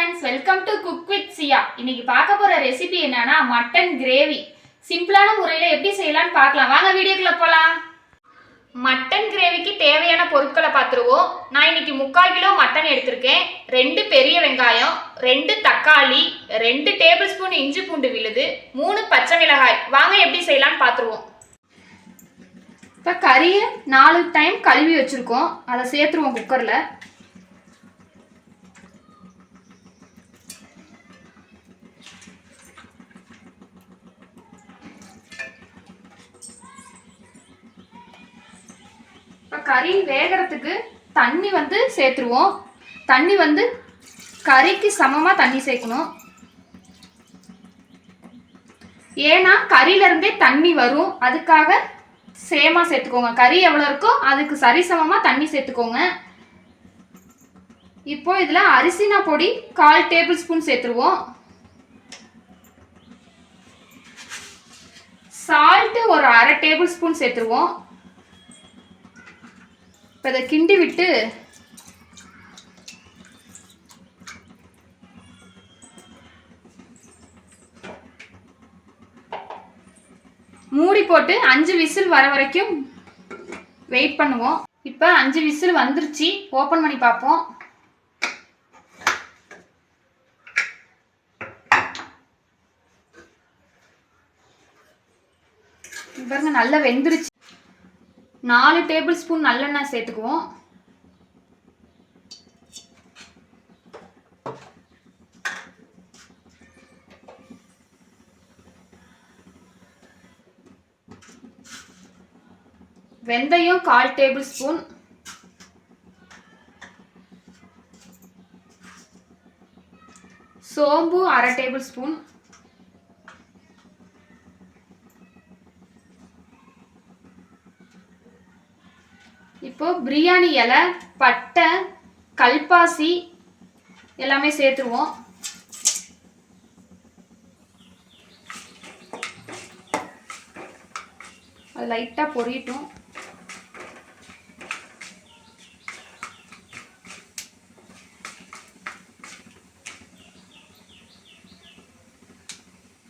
Friends welcome to cook with சியா இன்னைக்கு பார்க்க போற ரெசிபி என்னன்னா மட்டன் கிரேவி சிம்பிளான முறையில எப்படி செய்யலாம்னு பார்க்கலாம். வாங்க வீடியோக்குள்ள போலாம். மட்டன் கிரேவிக்கு தேவையான பொருட்களை பார்த்துருவோம். நான் இன்னைக்கு முக்கால் கிலோ மட்டன் எடுத்திருக்கேன். ரெண்டு பெரிய வெங்காயம் ரெண்டு தக்காளி ரெண்டு டேபிள் ஸ்பூன் இஞ்சி பூண்டு விழுது மூணு பச்சை மிளகாய். வாங்க எப்படி செய்யலாம்னு பார்த்துருவோம். இப்போ கறியை நாலு டைம் கழுவி வச்சுருக்கோம். அதை சேர்த்துருவோம் குக்கரில் இப்போ கறி வேகிறதுக்கு தண்ணி வந்து சேர்த்துருவோம். தண்ணி வந்து கறிக்கு சமமாக தண்ணி சேர்க்கணும். ஏன்னா கறியிலேருந்தே தண்ணி வரும். அதுக்காக சேமாக சேர்த்துக்கோங்க. கறி எவ்வளோ இருக்கோ அதுக்கு சரிசமமாக தண்ணி சேர்த்துக்கோங்க. இப்போ இதில் அரிசினா பொடி கால் டேபிள் ஸ்பூன் சேர்த்துருவோம். சால்ட்டு ஒரு அரை டேபிள் ஸ்பூன் சேர்த்துருவோம். இப்போ இதை கிண்டி விட்டு மூடி போட்டு அஞ்சு விசில் வர வரைக்கும் வெயிட் பண்ணுவோம். இப்போ அஞ்சு விசில் வந்துருச்சு. ஓப்பன் பண்ணி பார்ப்போம். பாருங்க நல்லா வெந்துருச்சு. நாலு டேபிள் ஸ்பூன் நல்லெண்ணெய் சேர்த்துக்குவோம். வெந்தயம் கால் டேபிள் ஸ்பூன். சோம்பு அரை டேபிள் ஸ்பூன். இப்போ பிரியாணி இலை பட்டை கல்பாசி எல்லாமே சேர்த்துருவோம். அது லைட்டாக பொரியட்டும்.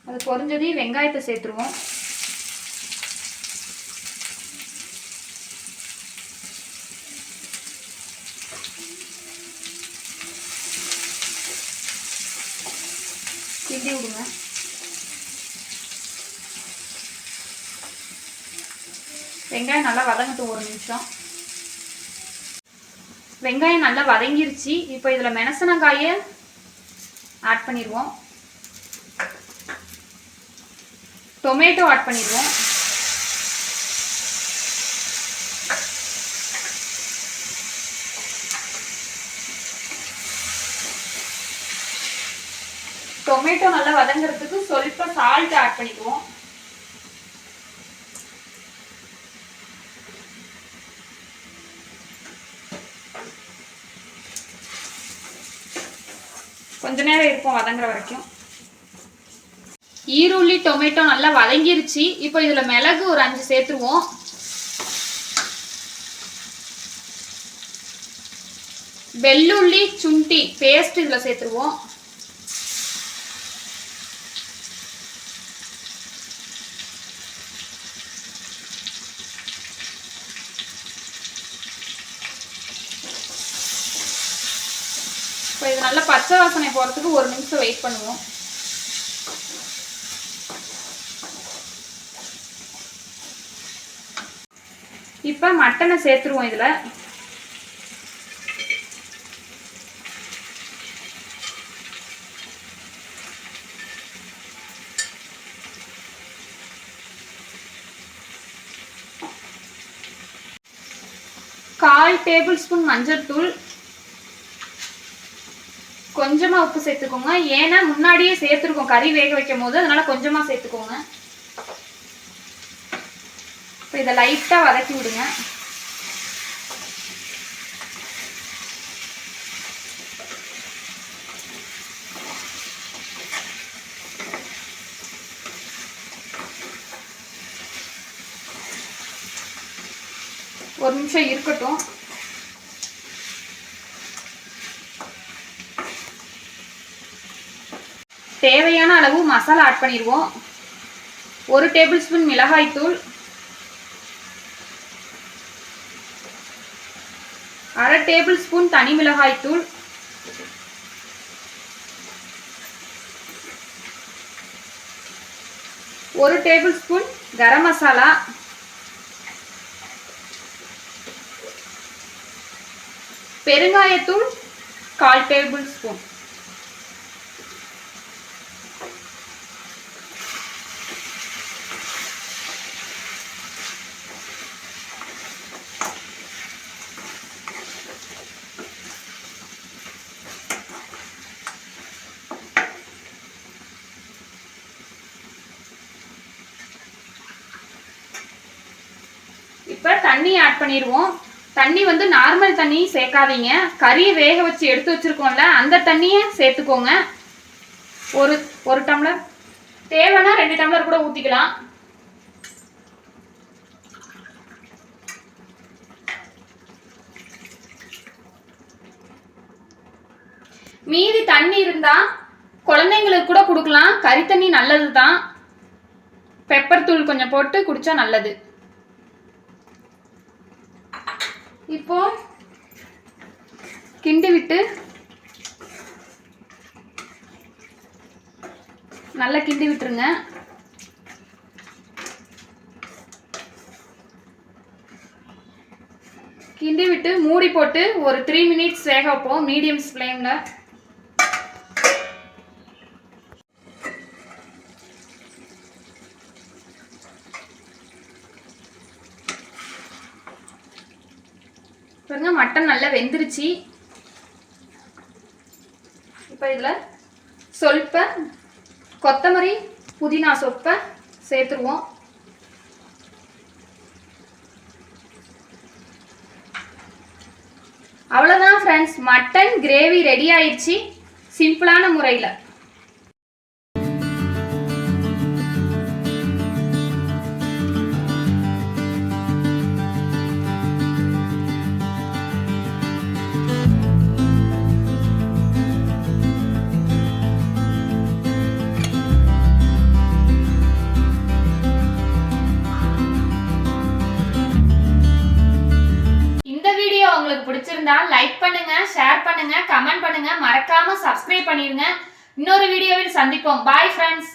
அது பொரிஞ்சதையும் வெங்காயத்தை சேர்த்துருவோம். கிண்டி விடுங்க. வெங்காயம் நல்லா வதங்கட்டும் ஒரு நிமிஷம். வெங்காயம் நல்லா வதங்கிருச்சு. இப்போ இதில் மெனசனங்காயை ஆட் பண்ணிடுவோம். டொமேட்டோ ஆட் பண்ணிடுவோம். டொமேட்டோ நல்லா வதங்குறதுக்கு சொல்ப சால்ட் ஆட் பண்ணிக்குவோம். கொஞ்ச நேரம் இருக்கும் வதங்குற வரைக்கும். ஈருள்ளி டொமேட்டோ நல்லா வதங்கிருச்சு. இப்போ இதில் மிளகு ஒரு அஞ்சு சேர்த்துருவோம். வெள்ளுள்ளி சுண்டி பேஸ்ட் இதில் சேர்த்துருவோம். இப்போ இது நல்லா பச்சை வாசனை போகிறதுக்கு ஒரு நிமிஷம் வெயிட் பண்ணுவோம். இப்போ மட்டனை சேர்த்துருவோம் இதில். கால் டேபிள் ஸ்பூன் மஞ்சள் தூள் கொஞ்சமா உப்பு சேர்த்துக்கோங்க. ஏன்னா முன்னாடியே சேர்த்துருக்கோம். கறி வேக வைக்கும் போது அதனால கொஞ்சமா சேர்த்துக்கோங்க. இப்போ இதை லைட்டாக வதக்கி விடுங்க. ஒரு நிமிஷம் இருக்கட்டும். தேவையான அளவு மசாலா ஆட் பண்ணிடுவோம். ஒரு டேபிள் ஸ்பூன் மிளகாய்த்தூள் அரை டேபிள் ஸ்பூன் தனி மிளகாய்த்தூள் ஒரு டேபிள் ஸ்பூன் கரம் மசாலா. பெருங்காயத்தூள் கால் டேபிள் ஸ்பூன் இப்போ தண்ணி ஆட் பண்ணிடுவோம் தண்ணி வந்து நார்மல் தண்ணி சேர்க்காதீங்க. கறியை வேக வச்சு எடுத்து வச்சிருக்கோம்ல அந்த தண்ணியை சேர்த்துக்கோங்க. ஒரு ஒரு டம்ளர். தேவைன்னா ரெண்டு டம்ளர் கூட ஊற்றிக்கலாம் மீதி தண்ணி இருந்தால் குழந்தைங்களுக்கு கூட கொடுக்கலாம். கறி தண்ணி நல்லது தான் பெப்பர் தூள் கொஞ்சம் போட்டு குடிச்சா நல்லது. இப்போ கிண்டி விட்டு நல்லா கிண்டி விட்டுருங்க. கிண்டி விட்டு மூடி போட்டு ஒரு த்ரீ மினிட்ஸ் வேக வைப்போம். மீடியம் ஃப்ளேமில். பாருங்க மட்டன் நல்லா வெந்துருச்சு. இப்போ இதில் சொல்ப கொத்தமல்லி புதினா சொப்பை சேர்த்துருவோம். அவ்வளோதான் ஃப்ரெண்ட்ஸ் மட்டன் கிரேவி ரெடி ஆயிடுச்சு சிம்பிளான முறையில். உங்களுக்கு பிடிச்சிருந்தா லைக் பண்ணுங்க ஷேர் பண்ணுங்க கமெண்ட் பண்ணுங்க. மறக்காம சப்ஸ்கிரைப் பண்ணிருங்க. இன்னொரு வீடியோவில் சந்திப்போம். Bye friends